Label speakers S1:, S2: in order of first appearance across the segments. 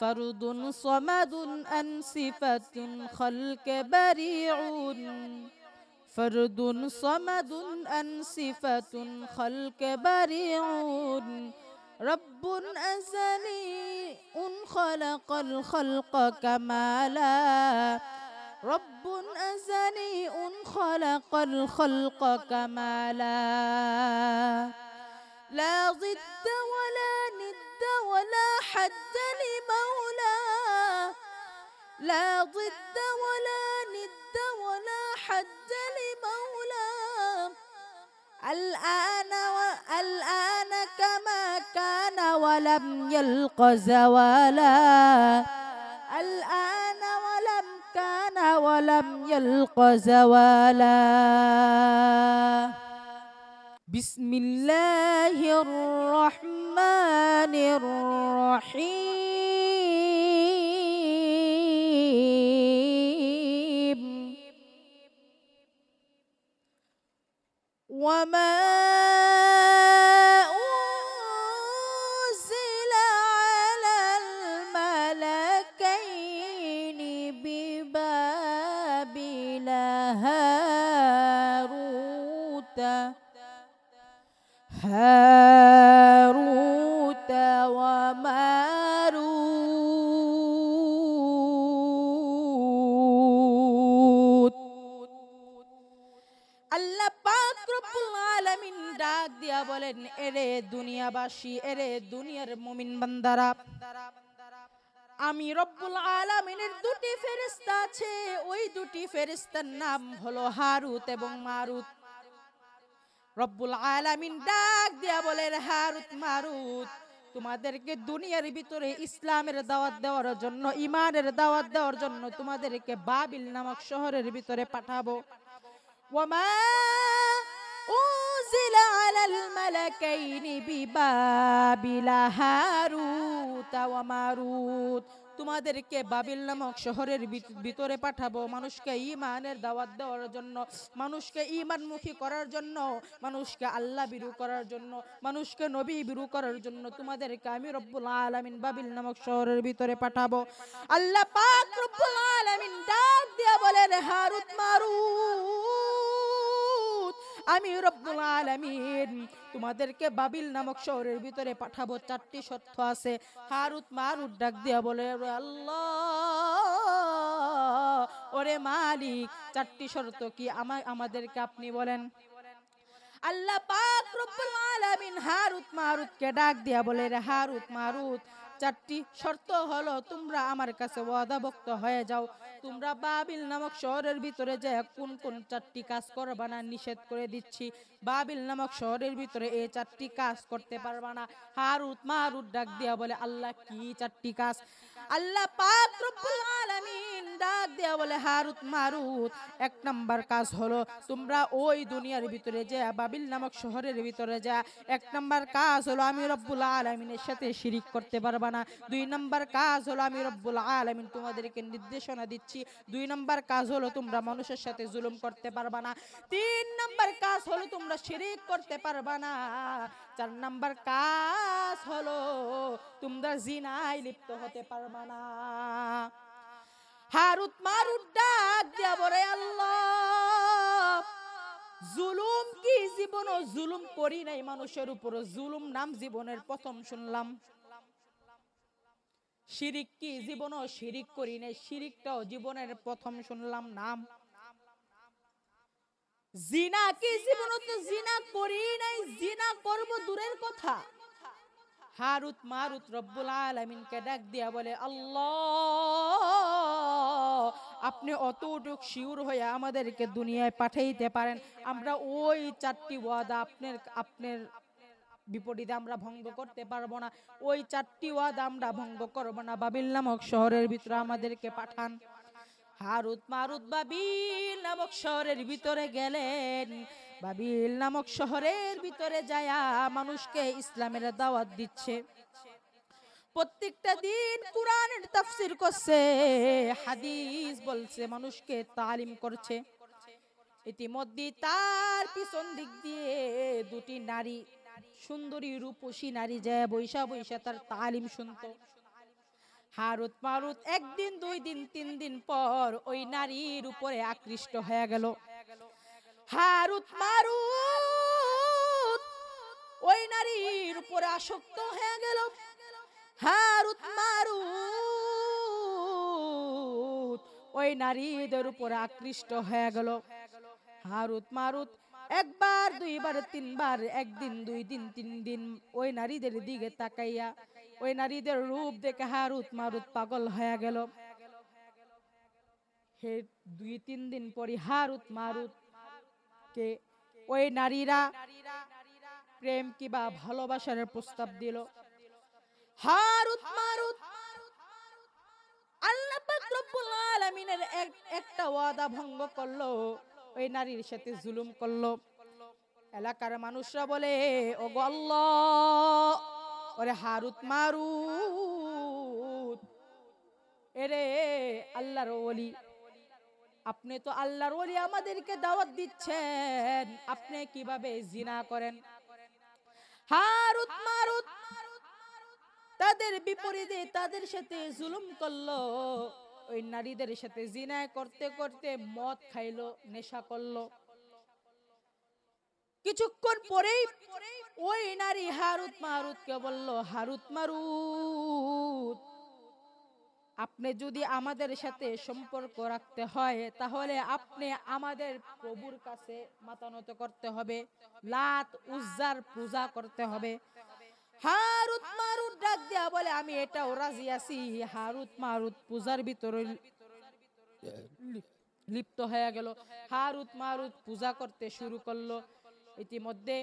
S1: فرد صمد أن صفة خلق بريع. فرد صمد أن صفة خلق بريع. رب أزلي خلق الخلق كمالا. رب أزلي خلق الخلق كمالا. لا ضد ولا ولا حد لمولى. لا ضد ولا ند ولا حد لمولى. الآن والآن كما كان ولم يلق زوالا. الآن ولم كان ولم يلق زوالا. بسم الله الرحمن الرحيم. وما দুনিয়াবাসী, এরে দুনিয়ার মুমিন বান্দারা। আমি রব্বুল আলামিনের দুটি ফেরেস্তা আছে, ওই দুটি ফেরেস্তার নাম হলো হারুত এবং মারুত। রব্বুল আলামিন ডাক দিয়া বলে হারুত, মারুত, তোমাদেরকে দুনিয়ার ভিতরে ইসলামের দাওয়াত দেওয়ার জন্য ইমানের দাওয়াত দেওয়ার জন্য তোমাদেরকে বাবিল নামক শহরের ভিতরে পাঠাবো। ওমা أنزل على الملكين ببابل هاروت وماروت তোমাদেরকে বাবিল নামক শহরের ভিত- ভিতরে পাঠাবো মানুষকে ইমানের দাওয়াত দেওয়ার জন্য মানুষকে ইমানমুখী করার জন্য মানুষকে আল্লাহ বিরু করার জন্য মানুষকে নবী বিরু করার জন্য তোমাদেরকে আমি রব্বুল আলামিন বাবিল নামক শহরের ভিতরে পাঠাবো আল্লাহ পাক রব্বুল আলামিন ডাক দিয়া বলেন হারুত মারুত আমি রব্বুল আলামিন, তোমাদেরকে বাবিল নামক শহরের ভিতরে পাঠাবো, চারটি শর্ত আছে। হারুত মারুত ডাক দিয়া বলে, "ওরে আল্লাহ, ওরে মালিক, চারটি শর্ত কি আমা- আমাদেরকে আপনি বলেন? আল্লাহ পাক রব্বুল আলামিন হারুত মারুতকে ডাক দিয়া বলে, রে হারুত মারুত চারটি শর্ত হলো, তোমরা আমার কাছে ওয়াদাভুক্ত হয়ে যাও। তোমরা বাবিল নামক শহরের ভিতরে যে কোন কোন চারটি কাজ করবা না, নিষেধ করে দিচ্ছি। বাবিল নামক শহরের ভিতরে এই চারটি কাজ করতে পারবা না। হারুত মারুত ডাক দিয়া বলে, আল্লাহ কি চারটি কাজ? আল্লাহ পাক রব্বুল ডাক দিয়া বলে, হারুত মারুত। এক নাম্বার কাজ হলো, তোমরা ওই দুনিয়ার ভিতরে যে, বাবিল নামক শহরের ভিতরে যা। এক নাম্বার কাজ হলো, আমি রব্বুল আলামিনের সাথে শিরিক করতে পারবা না। দুই নাম্বার কাজ হলো আমি রব্বুল আলামিন তোমাদেরকে নির্দেশনা দিচ্ছি। দুই নাম্বার কাজ হলো তোমরা মানুষের সাথে জুলুম করতে পারবা না। তিন নাম্বার কাজ হলো তোমরা শিরিক করতে পারবা না। চার নাম্বার কাজ হলো তোমরা জিনায় লিপ্ত হতে পারবা না। হারুত মারুত ডাক দিয়া বলে, আল্লাহ, জুলুম কি জীবন? জুলুম করি নাই মানুষের উপর। জুলুম নাম জীবনের প্রথম শুনলাম। শিরিক কি? জীবন শিরিক করি নাই। শিরিকটাও জীবনের প্রথম শুনলাম নাম। জিনা কি? জীবন তো জিনা করি নাই। জিনা করব দূরের কথা। হারুত মারুত রব্বুল আলামিনকে ডাক দিয়া বলে, আল্লাহ, আপনি অতটুক শিউর হয়ে আমাদেরকে দুনিয়ায় পাঠাইতে পারেন। আমরা ওই চারটি ওয়াদা আপনার আপনার বিপরীতে আমরা ভঙ্গ করতে পারব না। ওই চারটি ওয়াদা আমরা ভঙ্গ করব না। বাবিল নামক শহরের ভিতরে আমাদেরকে পাঠান। হারুত মারুত বাবিল নামক শহরের ভিতরে গেলেন। বাবিল নামক শহরের ভিতরে যায়া মানুষকে ইসলামের দাওয়াত দিচ্ছে। প্রত্যেকটা দিন কোরআনের তাফসির করছে, হাদিস বলছে, মানুষকে তালিম করছে। ইতিমধ্যে তার পিছন দিক দিয়ে দুটি নারী সুন্দরী রূপসী নারী যায় বৈশা বৈশা তার তালিম শুনতো। হারুত মারুত একদিন, দুই দিন, তিন দিন পর ওই নারীর উপরে আকৃষ্ট হয়ে গেল। হারুত মারুত ওই নারীর উপরে আসক্ত হয়ে গেল। হারুত মারুত ওই নারীদের উপরে আকৃষ্ট হয়ে গেল। হারুত মারুত একবার, দুইবার, তিনবার, একদিন দুই দিন তিন দিন ওই নারীদের দিকে তাকাইয়া, ওই নারীদের রূপ দেখে হারুত মারুত পাগল হয়ে গেল। হে দুই, তিন দিন পরে হারুত মারুত কে ওই নারীরা প্রেম কিবা ভালোবাসার প্রস্তাব দিল। হারুত মারুত, আল্লাহ পাক রব্বুল আলামিনের একটা ওয়াদা ভঙ্গ করল। ওই নারীর সাথে জুলুম করল। এলাকার মানুষরা বলে ও গো আল্লাহ, ওরে হারুত মারুত। এরে আল্লাহর ওলি, আপনি তো আল্লাহর ওলি আমাদেরকে দাওয়াত দিচ্ছেন, আপনি কীভাবে জিনা করেন? হারুত মারুত, তাদের বিপরীতে তাদের সাথে জুলুম করল। ওই নারীদের সাথে জিনায় করতে করতে মদ খাইলো, নেশা করল। কিছুক্ষণ পরেই ওই নারী হারুত মারুতকে বলল, হারুত মারুত, আপনি যদি আমাদের সাথে সম্পর্ক রাখতে হয়, তাহলে আপনি আমাদের প্রভুর কাছে মাতানত করতে হবে, লাত উজ্জার পূজা করতে হবে। হারুত মারুত ডাক দেয়া বলে, আমি এটাও রাজি আছি। হারুত মারুত পূজার ভিতরে লিপ্ত হয়ে গেল। হারুত মারুত পূজা করতে শুরু করল। ইতিমধ্যে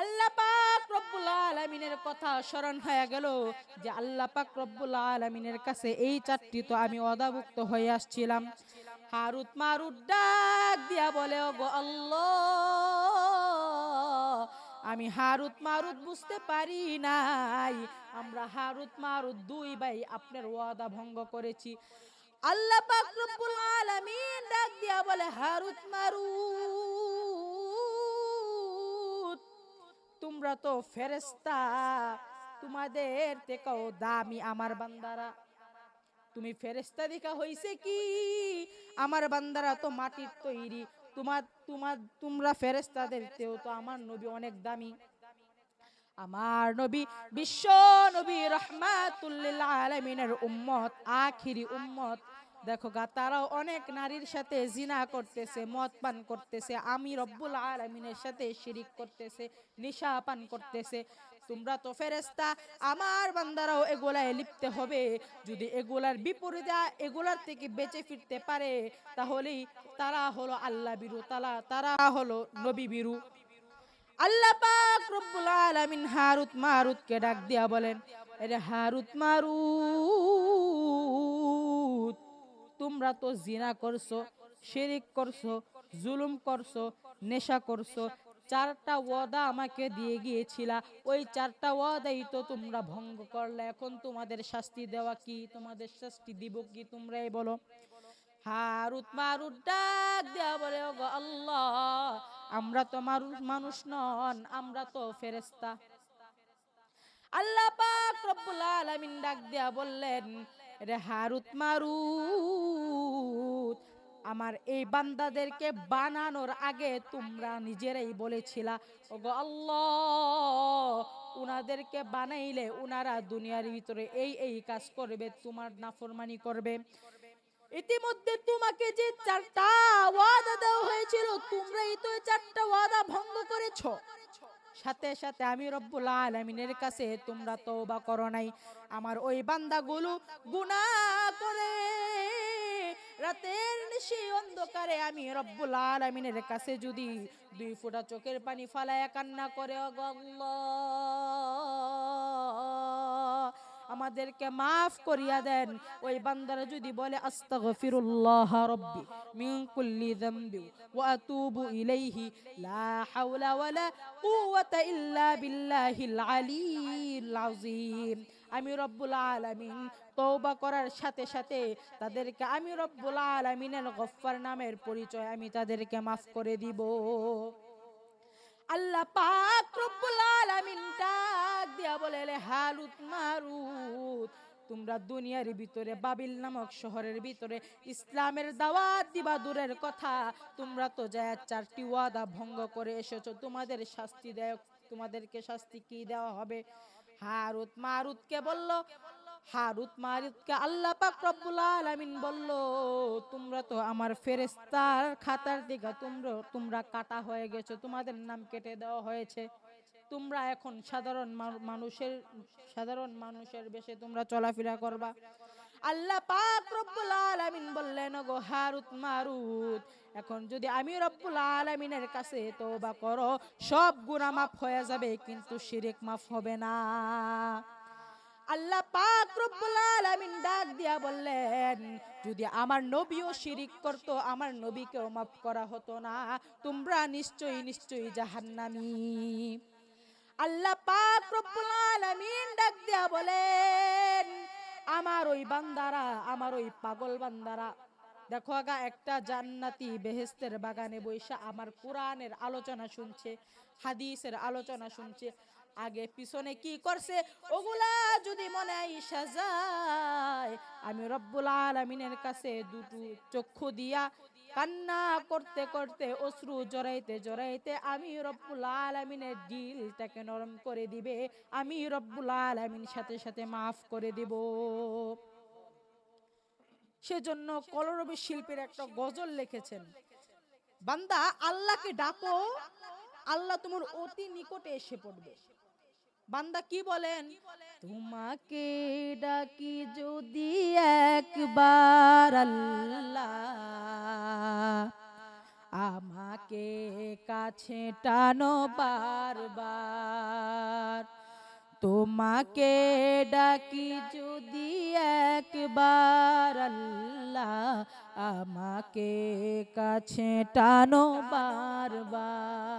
S1: আল্লাহ পাক রব্বুল আলামিনের কথা স্মরণ হয়ে গেল যে আল্লাহ পাক রব্বুল আলামিনের কাছে এই চারটি তো আমি অদাভুক্ত হয়ে আসছিলাম। হারুত মারুত ডাক দিয়া বলে ও গো আল্লাহ আমি হারুত মারুত বুঝতে পারি নাই। আমরা হারুত মারুত দুই ভাই আপনার ওয়াদা ভঙ্গ করেছি। আল্লাহ পাক রব্বুল ডাক দিয়া বলে, হারুত মারুত, তোমরা তো ফেরেশতা, তোমাদের থেকেও দামি আমার বান্দারা। তুমি ফেরেশতা দেখা হইছে কি? আমার বান্দারা তো মাটির তৈরি। তোমার তোমার, তোমরা ফেরেশতাদের তেও তো আমার নবী অনেক দামি। আমার নবী বিশ্ব নবী রহমাতুল্লিল আলমিনের উম্মত, আখিরি উম্মত। দেখো গা, তারাও অনেক নারীর সাথে জিনা করতেছে, মদ পান করতেছে, আমি রব্বুল আলমিনের সাথে শিরিক করতেছে, নিশা পান করতেছে। তোমরা তো ফেরেস্তা আমার বান্দারাও এগুলায় লিপ্তে হবে। যদি এগুলার বিপরীতে, এগুলার থেকে বেঁচে ফিরতে পারে, তাহলেই তারা হলো আল্লাহ বিরু তারা তারা হলো নবী বিরু। আল্লাহ পাক রব্বুল আলামিন হারুত মারুত কে ডাক দিয়া বলেন আরে হারুত মারুত, তোমরা তো জিনা করছ, শিরিক করছ, জুলুম করছ, নেশা করছ চারটা ওয়াদা আমাকে দিয়ে গিয়েছিলা। ওই চারটা ওয়াদাই তো তোমরা ভঙ্গ করলে। এখন তোমাদের শাস্তি দেওয়া কি? তোমাদের শাস্তি দিব কি তোমরাই বলো। হারুত মারুত ডাক দেয়া বলে, ওগো আল্লাহ, আমরা তো মানুষ মানুষ নন, আমরা তো ফেরেস্তা আল্লাহ পাক রব্বুল আলামিন ডাক দেয়া বললেন, রে হারুত মারুত আমার এই বান্দাদেরকে বানানোর আগে তোমরা নিজেরাই বলেছিলা, ওগো আল্লাহ, উনাদেরকে বানাইলে উনারা দুনিয়ার ভিতরে এই এই কাজ করবে, তোমার নাফরমানি করবে। ইতিমধ্যে তোমাকে যে চারটা ওয়াদা দেওয়া হয়েছিল, তোমরাই তো চারটা ওয়াদা ভঙ্গ করেছ। সাথে সাথে আমি রব্বুল আলামিনের কাছে তোমরা তওবা করো নাই। আমার ওই বান্দাগুলো গুনাহ করে রাতের নিশি অন্ধকারে আমি রব্বুল আলামিনের কাছে যদি দুই ফোঁটা চোখের পানি ফালায়া কান্না করে, ওগো আল্লাহ, আমাদেরকে মাফ করিয়া দেন। ওই বান্দারা যদি বলে, আস্তাগফিরুল্লাহ রব্বি মিন কুল্লি যামবি ওয়া আতুবু ইলাইহি, লা হাওলা ওয়ালা কুওয়াতা ইল্লা বিল্লাহিল আলিয়্যিল আযীম। আমি রব্বুল আলামিন তওবা করার সাথে সাথে তাদেরকে আমি রব্বুল আলামিনের গফফার নামের পরিচয় আমি তাদেরকে মাফ করে দিব। আল্লাহ পাক রব্বুল আলামিন ডাক দিয়া বলে লে হালুত মারুত, তোমরা দুনিয়ার ভিতরে, বাবিল নামক শহরের ভিতরে ইসলামের দাওয়াত দিবা, দূরের কথা। তোমরা তো যায় চারটি ওয়াদা ভঙ্গ করে এসেছ, তোমাদের শাস্তি দেয়, তোমাদেরকে শাস্তি কি দেওয়া হবে? হারুত মারুতকে বলল হারুত মারুতকে আল্লাহ পাক রব্বুল আলামিন বলল, তোমরা তো আমার ফেরেশতার খাতার দিকে তোমরা তোমরা কাটা হয়ে গেছো, তোমাদের নাম কেটে দেওয়া হয়েছে। তোমরা এখন সাধারণ মানুষের সাধারণ মানুষের বেশে তোমরা চলাফেরা করবা। আল্লাহ পাক রব্বুল আলামিন বললেন গো হারুত মারুত, এখন যদি আমি রব্বুল আলামিনের কাছে তওবা করো, সব গুনাহ মাফ হয়ে যাবে, কিন্তু শিরিক মাফ হবে না। আল্লাহ পাক রব্বুল আলামিন ডাক দিয়া বললেন, যদি আমার নবীও শিরিক করতো, আমার নবীকেও মাফ করা হতো না। তোমরা নিশ্চয়ই নিশ্চয়ই জাহান্নামী। আল্লাহ পাক রব্বুল আলামিন ডাক দিয়া বলেন, আমার ওই বান্দারা, আমার ওই পাগল বান্দারা, দেখো আগা, একটা জান্নাতি বেহেস্তের বাগানে বৈশা আমার কোরআনের আলোচনা শুনছে, হাদিসের আলোচনা শুনছে। আগে পিছনে কি করছে? ওগুলা যদি মনে আইসা যায়, আমি রব্বুল আলামিনের কাছে দুটো চক্ষু দিয়া কান্না করতে করতে, অশ্রু জড়াইতে জড়াইতে আমি রব্বুল আলামিনের দিলটাকে নরম করে দিবে, আমি রব্বুল আলামিন সাথে সাথে মাফ করে দিব। সেজন্য কলরবী শিল্পীর একটা গজল লিখেছেন, বান্দা আল্লাহকে ডাকো, আল্লাহ তোমার অতি নিকটে এসে পড়বে। বান্দা কি বলেন? তোমাকে ডাকি যদি একবার আল্লাহ আমাকে কাছে টানো বারবার। তোমাকে ডাকি যদি একবার আল্লাহ আমাকে কাছে টানো বারবার।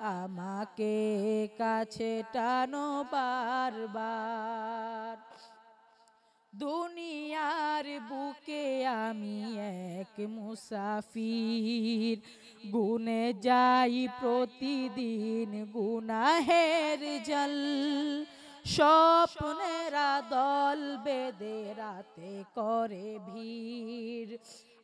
S1: আমাকে কাছে টানো বারবার। দুনিয়ার বুকে আমি এক মুসাফির। গুনে যাই প্রতিদিন গুনাহের জল। স্বপ্নেরা দল বেদে রাতে করে ভিড়।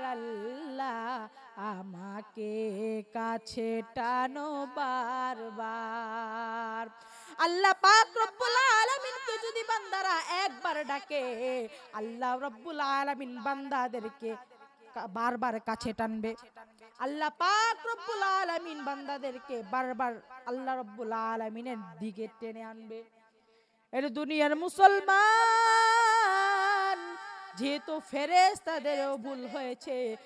S1: আল্লাহ আমাকে কাছে টানো বারবার। আল্লাহ পাক রব্বুল আলামিনকে যদি বান্দারা একবার ডাকে, আল্লাহ রব্বুল আলামিন বান্দাদেরকে বারবার কাছে টানবে। আল্লাহ পাক রব্বুল আলামিন বান্দাদেরকে বারবার আল্লাহ রব্বুল আলামিনের দিকে টেনে আনবে। এর দুনিয়ার মুসলমান যেহেতু ফেরেস তাদেরও ভুল হয়েছে,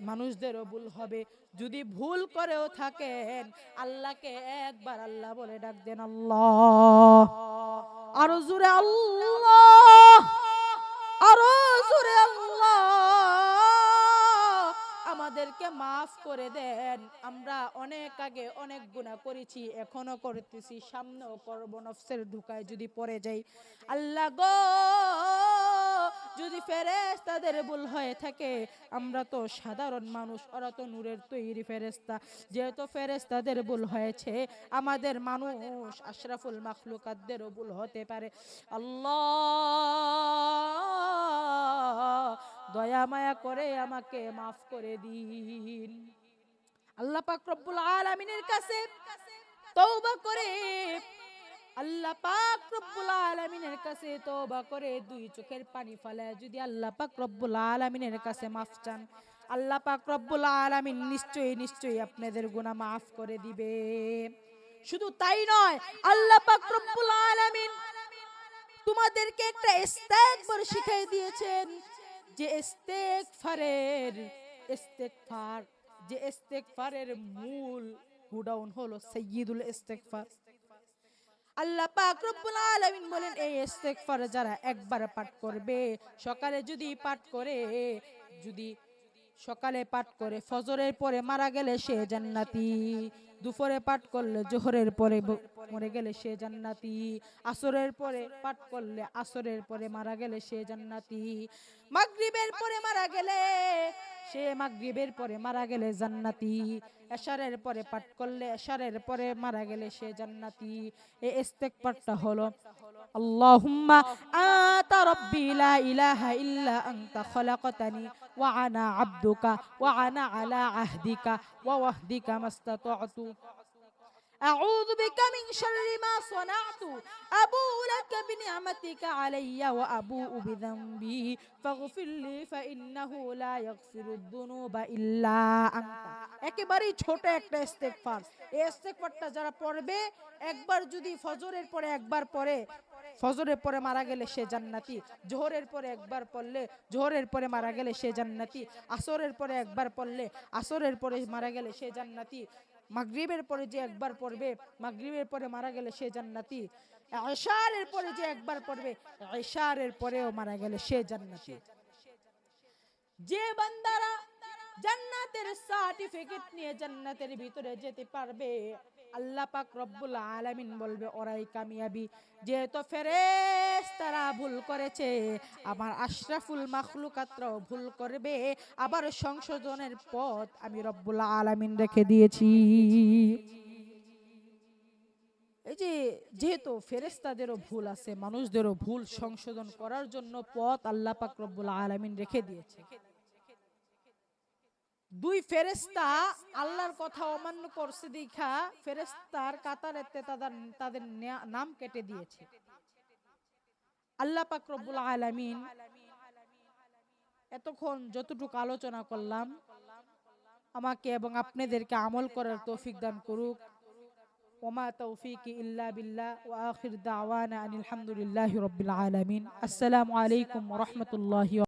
S1: মানুষদেরও ভুল হবে। যদি ভুল করেও থাকেন, আল্লাহকে একবার আল্লাহ বলে ডাক দেন আল্লাহ। আরও জোরে, আল্লাহ। আরও জোরে, আল্লাহ। আমাদেরকে মাফ করে দেন। আমরা অনেক আগে অনেক গুণা করেছি, এখনও করতেছি, সামনেও করব, নফসের ঢুকায় যদি পড়ে যাই। আল্লাহ গো! যদি ফেরেস্তাদের ভুল হয়ে থাকে, আমরা তো সাধারণ মানুষ, ওরা তো নূরের তৈরি ফেরেস্তা যেহেতু ফেরেস্তাদের ভুল হয়েছে, আমাদের মানুষ আশরাফুল মাখলুকাতদেরও ভুল হতে পারে। আল্লাহ, দয়া মায়া করে আমাকে মাফ করে দিন। আল্লাহ পাক রব্বুল আলামিনের কাছে তওবা করে আল্লাহ পাক রব্বুল আলামিনের কাছে তওবা করে দুই চোখের পানি ফেলে যদি আল্লাহ পাক রব্বুল আলামিনের কাছে মাফ চান, আল্লাহ পাক রব্বুল আলামিন নিশ্চয়ই নিশ্চয়ই আপনাদের গুনাহ মাফ করে দিবে। শুধু তাই নয়, আল্লাহ পাক রব্বুল আলামিন তোমাদেরকে একটা ইস্তেগফার শিখাই দিয়েছেন যে ইস্তেগফারের ইস্তেগফার যে ইস্তেগফারের মূল গুডাউন হলো সাইয়্যিদুল ইস্তেগফার আল্লাহ পাক রব্বুল আলামিন বলেন, এই ইস্তেগফার যারা একবার পাঠ করবে, সকালে যদি পাঠ করে, যদি সকালে পাঠ করে, ফজরের পরে মারা গেলে সে জান্নাতি, দুপুরে পাঠ করলে জোহরের পরে মরে গেলে সে জান্নাতি, আসরের পরে পাঠ করলে আসরের পরে মারা গেলে সে জান্নাতি, মাগরিবের পরে মারা গেলে সে মাগরিবের পরে মারা গেলে জান্নাতি এশারের পরে পাঠ করলে, এশারের পরে মারা গেলে সে জান্নাতি। এই ইস্তেক পাঠটা হলো, আল্লাহুম্মা আতা রব্বি লা ইলাহা ইল্লা আনতা খলাকতানি ওয়া আনা আব্দুকা ওয়া আনা আলা আহদিকা ওয়া ওয়াহদিকা মাস্তাতাতু। أعوذ بك من شر ما صنعت أبوء لك بنعمتك علي وأبوء بذنبي فاغفر لي فإنه لا يغفر الذنوب إلا أنت একেবারেই ছোট একটা ইস্তেগফার এই ইস্তেগফারটা যারা পড়বে একবার যদি ফজরের পরে একবার পরে ফজরের পরে মারা গেলে সে জান্নাতি জোহরের পরে একবার পড়লে জোহরের পরে মারা গেলে সে জান্নাতি আসরের পরে একবার পড়লে আসরের পরে মারা গেলে সে জান্নাতি মাগরিবের পরে যে একবার পড়বে, মাগরিবের পরে মারা গেলে সে জান্নাতি। এশারের পরে যে একবার পড়বে, এশারের পরেও মারা গেলে সে জান্নাতি। যে বান্দারা জান্নাতের সার্টিফিকেট নিয়ে জান্নাতের ভিতরে যেতে পারবে আল্লাহ পাক রব্বুল আলামিন বলবে, ওরাই কামিয়াবি। যেহেতু ফেরেশতারা ভুল করেছে, আমার আশরাফুল মাখলুকাতরাও ভুল করবে, আবার সংশোধনের পথ আমি রব্বুল আলামিন রেখে দিয়েছি। এই যে, যেহেতু ফেরেস্তাদেরও ভুল আছে, মানুষদেরও ভুল সংশোধন করার জন্য পথ আল্লাহ পাক রব্বুল আলামিন রেখে দিয়েছে। দুই ফেরেস্তা আল্লাহর কথা অমান্য করছে দেখা ফেরেস্তার কাতারেতে তাদের তাদের নাম কেটে দিয়েছে। আল্লাহ পাক রব্বুল আলামিন এতক্ষণ যতটুকু আলোচনা করলাম, আমাকে এবং আপনাদেরকে আমল করার তৌফিক দান করুক। ওমা তৌফিক ইল্লা বিল্লাহ ওয়া আখির দাওয়ানা আনিল হামদুলিল্লাহি রাব্বিল আলামিন। আসসালামু আলাইকুম ওয়া রাহমাতুল্লাহি